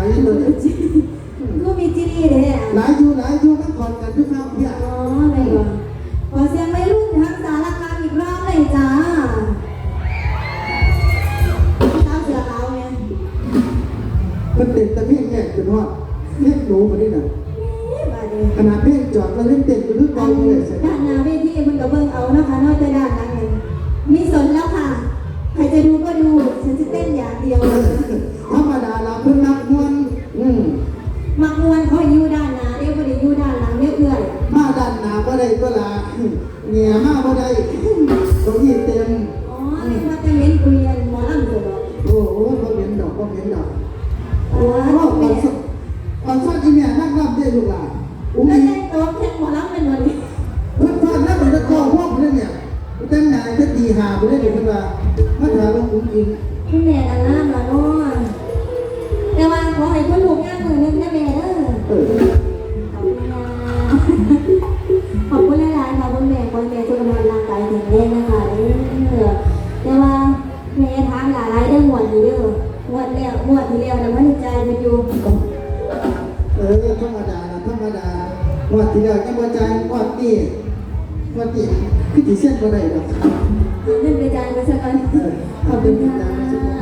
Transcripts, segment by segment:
ายอยู่เลยก็มีจีดีเลยอะหลายอยู่หลายอยู่มันก่อนกันทุกครั้งเพียอ๋ออะไรวะขอเสียงไม่รุ่นทั้งสารคามอีกรอบเลยจ้าเท้าเสือขาวไงมันเต้นแต่เพียงแยกจนว่าเพียงหนูมาดิน่ะมาดิขนาดเพียงจอดแล้วเล่นเต้นกันทุกกอัอนงเลยใส่ด้านหน้าเวทีมันก็เบิ่งเอานะคะนอกจากด้านหลังเลยมีสนแล้วค่ะ ใครจะดูก็ดู ฉันจะเต้นอย่างเดียว เหนียมาก็ได้เก้าอี้เต็ม อ๋อเรียกว่าจะเล่นเกวียนหมอลำเสือบอกโอ้โหเขาเห็นดอกเขาเห็นดอกโอ้โอ้ยโหแม่ก่อนสักก่อนสักอีเมียนั่งรับได้ลูกหลานอุ้งแล้วอิงแต่งตัวแข่งหมอลำเป็นวันนี้เพื่อนฟังแล้วมันจะคอพวกเลยเนี่ยแต่งงานจะตีหาไปได้เดี๋ยวมันว่ามาถามว่าอุ้งอิงคุณแม่กันน้ำละเนาะแต่ว่าขอให้คุณลูกงานมือนึงนะแม่เด้อเออขอบคุณนะ แล้วหวดที่แล้วนะมันใจมันอยู่เออธรรมดานะธรรมดาวัดที่แล้วจะมาใจายวัดนี่วัดนี่คือที่เส้นก็ได้หรอกเอาเงินไปจ่ายไปสักกันขอบคุณค่ะ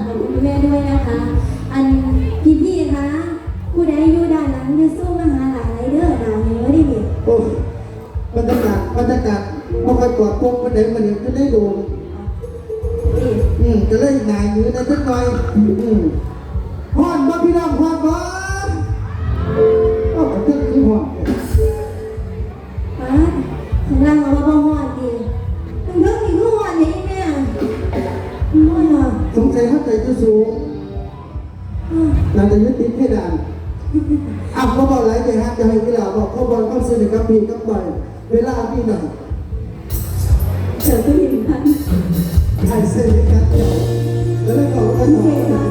ขอบคุณแม่ด้วยนะคะ อันพี่ๆคะผู้ใดอยู่ด้านหลังจะสู้มาหาหลายเด้อหนาเหนือดิพี่โอ้บรรยากาศบรรยากาศบ่ค่อยปลอดโปร่งปานใดมันนี่จะได้โดน นี่ อืมจะเล่นงานอยู่นะจักหน่อยอืมฮ้อนบ่ พี่น้องฮ้อนบ่เอ้ากระตึกคือฮ้อนฮะข้างล่างเอามาบ่ฮอดดิถึงเรื่องนี้ก็ฮอดนี่แม่ฮอดเหรอสงสัยเขาใจจะสูงอ้าวน่าจะยึดติดเพดานอ้าวเขาบอกหลายใจฮะจะให้เวลาบอกเขาบอกเขาซื้อในกับพี่กับบ่อยเวลาพี่หน่อยเจอผู้หญิงพันใครซื้อในกับเดียวแล้วก็เขาก็เสีต่อย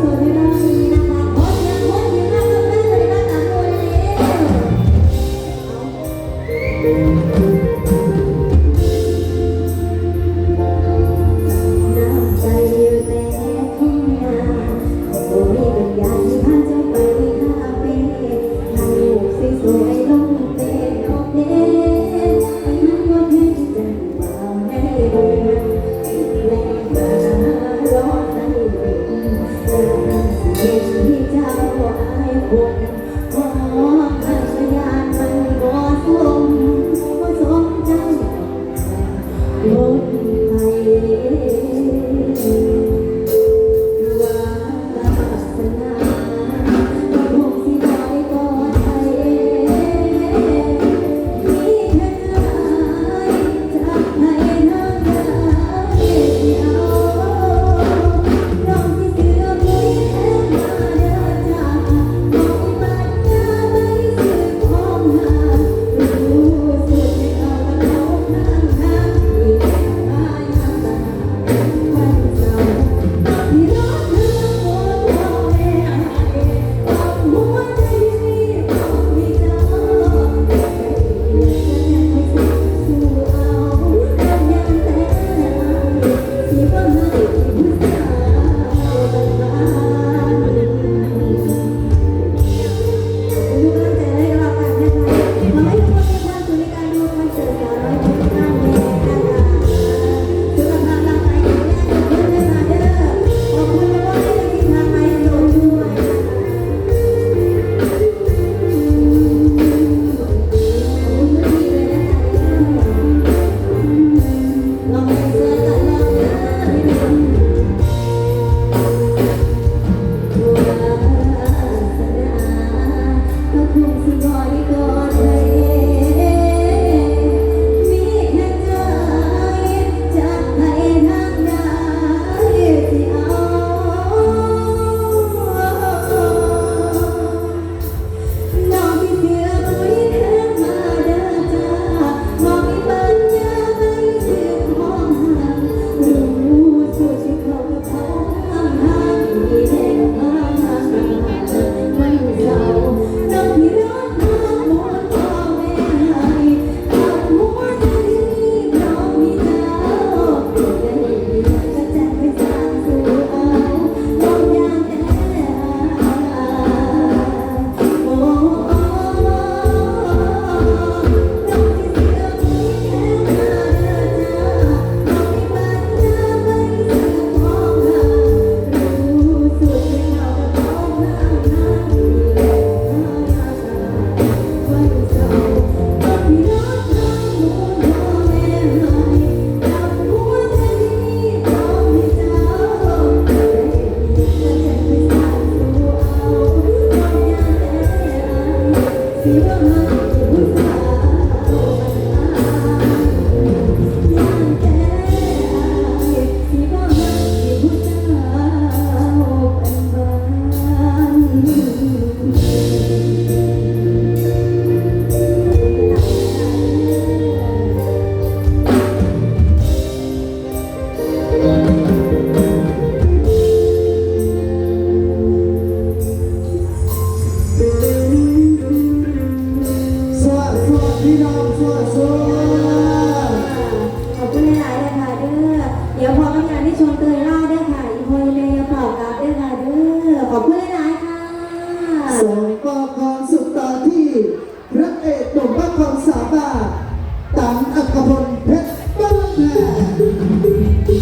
ไท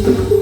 you.